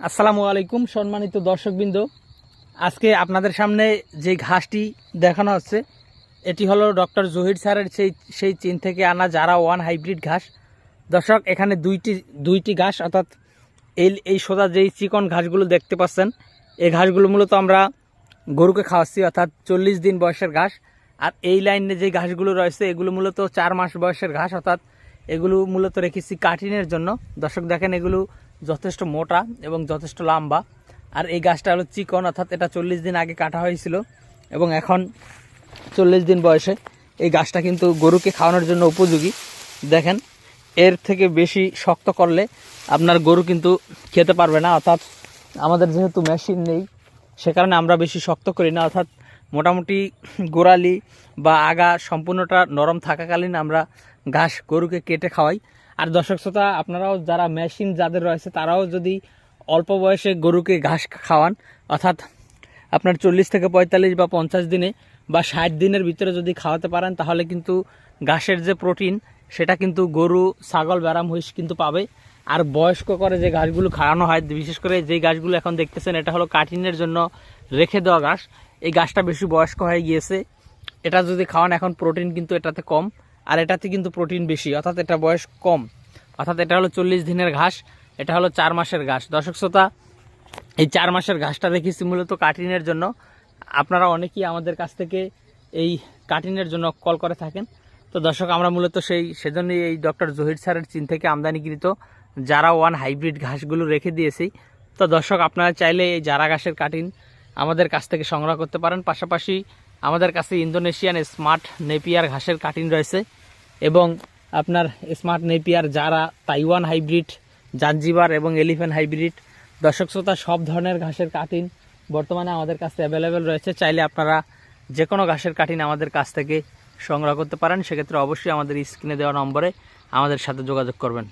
আসসালামু আলাইকুম, সম্মানিত দর্শকবৃন্দ। আজকে আপনাদের সামনে যে ঘাসটি দেখানো হচ্ছে, এটি হলো ডক্টর জহির স্যারের সেই সেই চীন থেকে আনা যারা ওয়ান হাইব্রিড ঘাস। দর্শক, এখানে দুইটি দুইটি ঘাস, অর্থাৎ এই এই সোজা যেই চিকন ঘাসগুলো দেখতে পাচ্ছেন, এই ঘাসগুলো মূলত আমরা গরুকে খাওয়াচ্ছি, অর্থাৎ চল্লিশ দিন বয়সের ঘাস। আর এই লাইনে যে ঘাসগুলো রয়েছে, এগুলো মূলত চার মাস বয়সের ঘাস, অর্থাৎ এগুলো মূলত রেখেছি কাটিনের জন্য। দর্শক, দেখেন এগুলো যথেষ্ট মোটা এবং যথেষ্ট লম্বা। আর এই গাছটা হলো চিকন, অর্থাৎ এটা চল্লিশ দিন আগে কাটা হয়েছিল এবং এখন চল্লিশ দিন বয়সে এই গাছটা কিন্তু গরুকে খাওয়ানোর জন্য উপযোগী। দেখেন, এর থেকে বেশি শক্ত করলে আপনার গরু কিন্তু খেতে পারবে না। অর্থাৎ আমাদের যেহেতু মেশিন নেই, সে কারণে আমরা বেশি শক্ত করি না। অর্থাৎ মোটামুটি গোড়ালি বা আগা সম্পূর্ণটা নরম থাকাকালীন আমরা ঘাস গরুকে কেটে খাওয়াই। আর দর্শক শ্রোতা, আপনারাও যারা মেশিন যাদের রয়েছে, তারাও যদি অল্প বয়সে গরুকে ঘাস খাওয়ান, অর্থাৎ আপনার চল্লিশ থেকে পঁয়তাল্লিশ বা পঞ্চাশ দিনে বা ষাট দিনের ভিতরে যদি খাওয়াতে পারেন, তাহলে কিন্তু ঘাসের যে প্রোটিন, সেটা কিন্তু গরু, ছাগল বেড়া মহিষ কিন্তু পাবে। আর বয়স্ক করে যে ঘাসগুলো খাওয়ানো হয়, বিশেষ করে যে গাছগুলো এখন দেখতেছেন, এটা হলো কাটিনের জন্য রেখে দেওয়া ঘাস। এই গাছটা বেশি বয়স্ক হয়ে গিয়েছে। এটা যদি খাওয়ান, এখন প্রোটিন কিন্তু এটাতে কম। আর এটাতে কিন্তু প্রোটিন বেশি, অর্থাৎ এটা বয়স কম। অর্থাৎ এটা হলো চল্লিশ দিনের ঘাস, এটা হলো চার মাসের ঘাস। দর্শক শ্রোতা, এই চার মাসের ঘাসটা রেখেছি মূলত কাটিনের জন্য। আপনারা অনেকেই আমাদের কাছ থেকে এই কাটিনের জন্য কল করে থাকেন। তো দর্শক, আমরা মূলত সেই, সেজন্যই এই ডক্টর জহির স্যারের চীন থেকে আমদানিকৃত যারা ওয়ান হাইব্রিড ঘাসগুলো রেখে দিয়েছি। তো দর্শক, আপনারা চাইলে এই জারা ঘাসের কাটিন আমাদের কাছ থেকে সংগ্রহ করতে পারেন। পাশাপাশি আমাদের কাছে ইন্দোনেশিয়ান স্মার্ট নেপিয়ার ঘাসের কাটিন রয়েছে। এবং আপনার স্মার্ট নেপিয়ার যারা তাইওয়ান হাইব্রিড জাঞ্জিবার এবং এলিফেন্ট হাইব্রিড দর্শক শ্রোতা, সব ধরনের ঘাসের কাটিন বর্তমানে আমাদের কাছে অ্যাভেলেবেল রয়েছে। চাইলে আপনারা যে কোনো ঘাসের কাটিন আমাদের কাছ থেকে সংগ্রহ করতে পারেন। সেক্ষেত্রে অবশ্যই আমাদের স্ক্রিনে দেওয়া নম্বরে আমাদের সাথে যোগাযোগ করবেন।